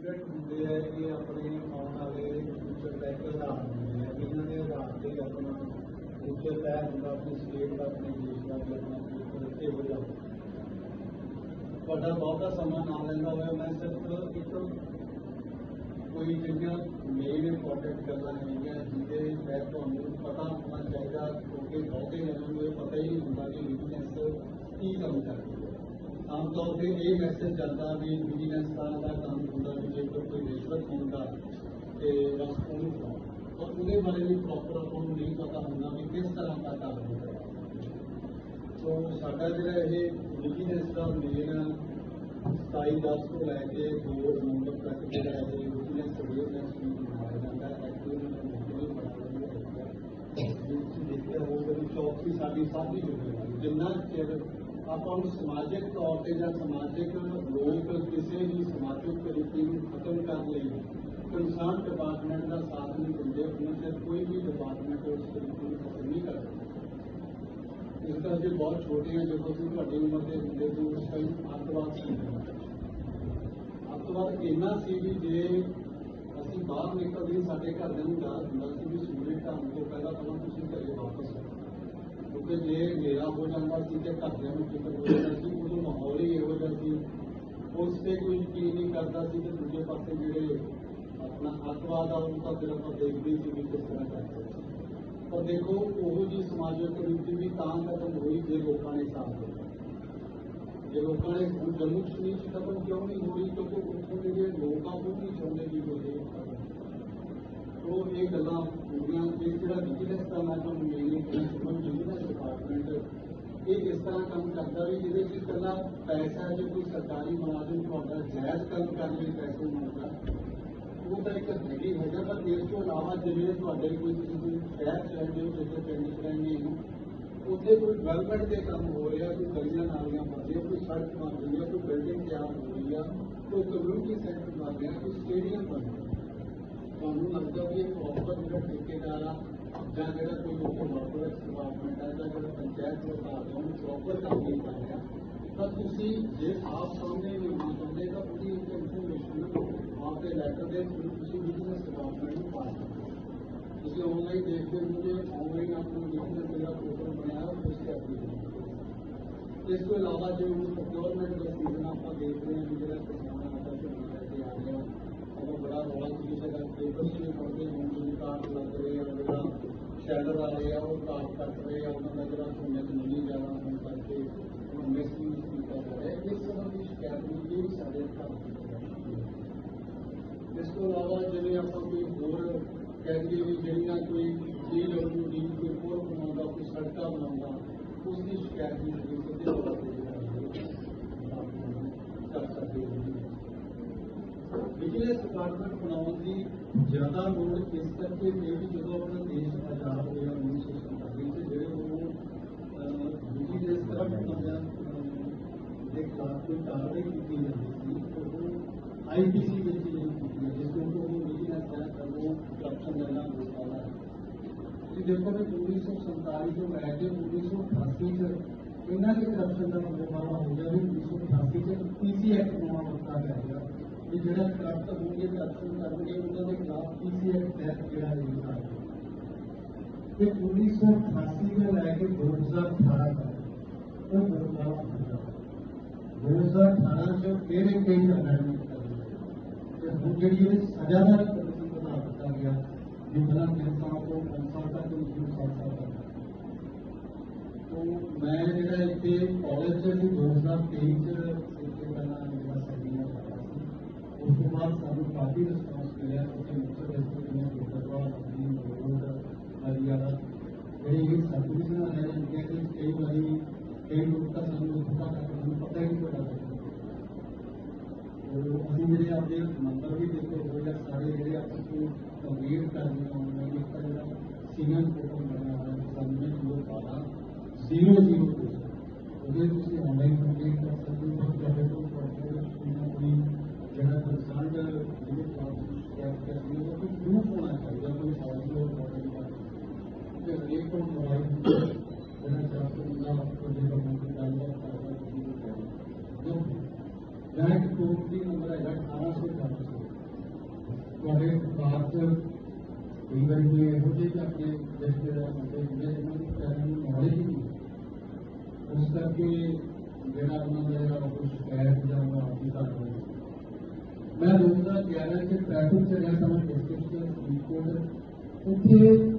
اپنے کے آدار سے اپنی سٹیٹ کا اپنے بہت نہ لیا ہوا میں صرف ایک کوئی جنگیاں میل امپورٹنٹ گلیں ہیں جن کے بہت پتا ہونا چاہیے کیونکہ بہتے ہیں پتا ہی نہیں ہوگا کہ ویٹنس کی ਆਮ ਤੌਰ ਤੇ ਇਹ ਮੈਸੇਜ ਚੱਲਦਾ ਵੀ ਵਿਜੀਲੈਂਸ ਦਾ ਦਾ ਕੰਮ ਹੁੰਦਾ ਵੀ ਜੇ ਕੋਈ ਰਿਸ਼ਵਤ ਹੁੰਦਾ ਤੇ ਬਸ ਉਹਨੂੰ ਤਾਂ ਉਹਦੇ ਬਾਰੇ ਵੀ ਪ੍ਰੋਪਰ ਆਪਾਂ ਨਹੀਂ ਪਤਾ ਹੁੰਦਾ ਵੀ ਕਿਸ ਤਰ੍ਹਾਂ ਦਾ ਕੰਮ ਹੁੰਦਾ ਸੋ ਸਾਡਾ ਜਿਹੜਾ ਇਹ ਵਿਜੀਲੈਂਸ ਦਾ ਮੇਨ 27 10 ਤੋਂ ਲੈ ਕੇ 2 ਨਵੰਬਰ ਤੱਕ ਜਿਹੜਾ ਹੈ ਇਹ ਵਿਜੀਲੈਂਸ ਦੇ ਨੂੰ ਬਣਾਇਆ ਜਾਂਦਾ ਹੈ ਐਕਚੁਅਲੀ ਨੂੰ ਬਣਾਇਆ ਜਾਂਦਾ ਹੈ ਜਿਸ ਵਿੱਚ ਦੇਖਿਆ ਹੋਊਗਾ ਵੀ ਚੌਕਸੀ ਸਾਡੀ ਸਾਡੀ ਜ਼ਿੰਮੇਵਾਰੀ ਜਿੰਨਾ ਚਿਰ آپ سماجک طور پہ جماجک کسی بھی سماجک طریقے کو ختم کرنے کنسرن ڈپارٹمنٹ کا ساتھ نہیں دے رہے ان کوئی بھی ڈپارٹمنٹ اس طریقے ختم نہیں کرتی اس طرح سے بہت چھوٹے ہیں جو بڑی امر کے دلے تھے اس اتواد اتباع اتنا سب جی ابھی باہر نکل ہی سارے گھر دن یا کچھ بھی سمجھوں کو پہلے پہلے گھر واپس ہو جا سا یہ کرتا میرے اپنا اتواد آپ دیکھتے دیکھو وہاجک ریٹی بھی ختم ہوئی جی لوگوں نے جی لوگوں نے جموں کشمیری ختم کیوں نہیں ہوئی کیونکہ لوگ آپ بھی چھوڑنے کی ملے تو یہ گلایا طرح کام کرتا ہے بھی پیسہ جو کوئی سرکاری ملازم کو اگر جائز کرنے پیسے ملتا وہ کرتا وہی ہے اسٹرین اسے کوئی ڈیلپمنٹ کے کام ہو رہے ہیں کوئی کریں بتائیں کوئی سڑک بن رہی ہے کوئی بلڈنگ تیار ہو رہی ہے کوئی کمٹی سیکٹر بن رہا کوئی اسٹیڈیم بن رہا تمہیں لگتا بھی ٹھیک کوئی جو کارکن پراپر کام نہیں نہیں تب تھی جی آپ آپ سامنے پوری انفارمیشن لیٹر دے بزنس ڈپارٹمنٹ پاس کرتے اسے آن آن لائن لائن مجھے میرا بنایا اس کے اپلیکیشن اس کے علاوہ جو کا سیزن آپ کا دیکھ رہے ہیں آتا ہے وہ بڑا پیپر سے پڑھتے ہیں ہیں ہیں ہیں ان کارڈ کارڈ لگ رہے رہے رہے شیلر آ کٹ ਇਹ ਸਾਡੇ ਕੰਮ ਇਸ ਤੋਂ ਇਲਾਵਾ ਜਿਵੇਂ ਆਪਾਂ ਕੋਈ ਹੋਰ ਕਹਿੰਦੇ ਵੀ ਜਿਹੜੀਆਂ ਕੋਈ ਜੀਡਬਲਯੂਡੀ ਕੋਈ ਹੋਰ ਬਣਾਉਂਦਾ ਕੋਈ ਸੜਕਾ ਬਣਾਉਂਦਾ ਉਸ ਦੀ ਸ਼ਿਕਾਇਤ ਵੀ ਜ਼ਰੂਰ ਤੇ ਕਰ ਸਕਦੇ ਹਾਂ ਵਿਜੀਲੈਂਸ ਬਣਾਉਣ ਦੀ ਜ਼ਿਆਦਾ ਲੋੜ ਇਸ ਕਰਕੇ ਕਿ ਜਦੋਂ ਆਪਣਾ ਦੇਸ਼ ਆਜ਼ਾਦ ਹੋਇਆ 1947 انیس سو اٹھاسی میں لے کے دو ہزار اٹھارہ تک وہ ہو جاتا دو ہزار اٹھارہ دو ہزار کئی لوگ کا سامنے دھوکا کر کے ہمیں پتہ ہی نہیں میرے آپ مطلب بھی یا سارے آپ کو کمپلیٹ کمپلیٹ کر کر نے ایک جو سینئر کوپن بنا ہے زیرو زیرو کسی آن لائن سکتے جگہ ہونا چاہیے کوئی سال اور تو موبائل شکاسی میں ٹریک چلے سما ڈسٹرکٹ فریدکوٹ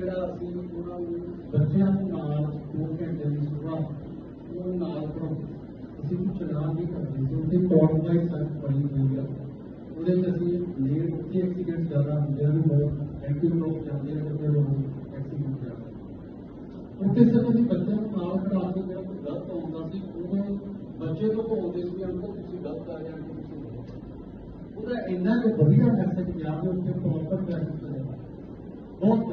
بچوں سر اپنے بچوں کو گلت آپ کا بڑی میسج کیا بہت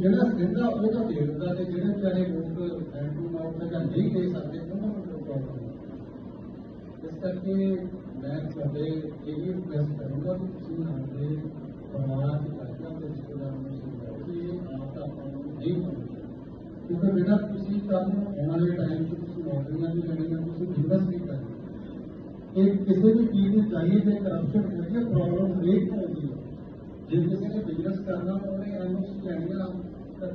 جدراؤٹ نہیں دے گا کسی بھی چیز جس سے بزنس کرنا ہوگا یعنی اس کے کے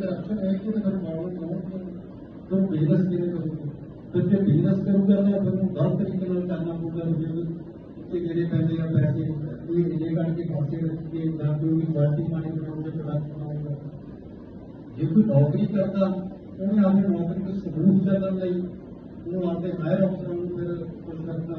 طرح طرح جیسے کوئی ایڈریس نہ کوئی پانی کراؤ گے جی کوئی نوکری کرتا انہیں آج نوکری کے سبوت چلنے کا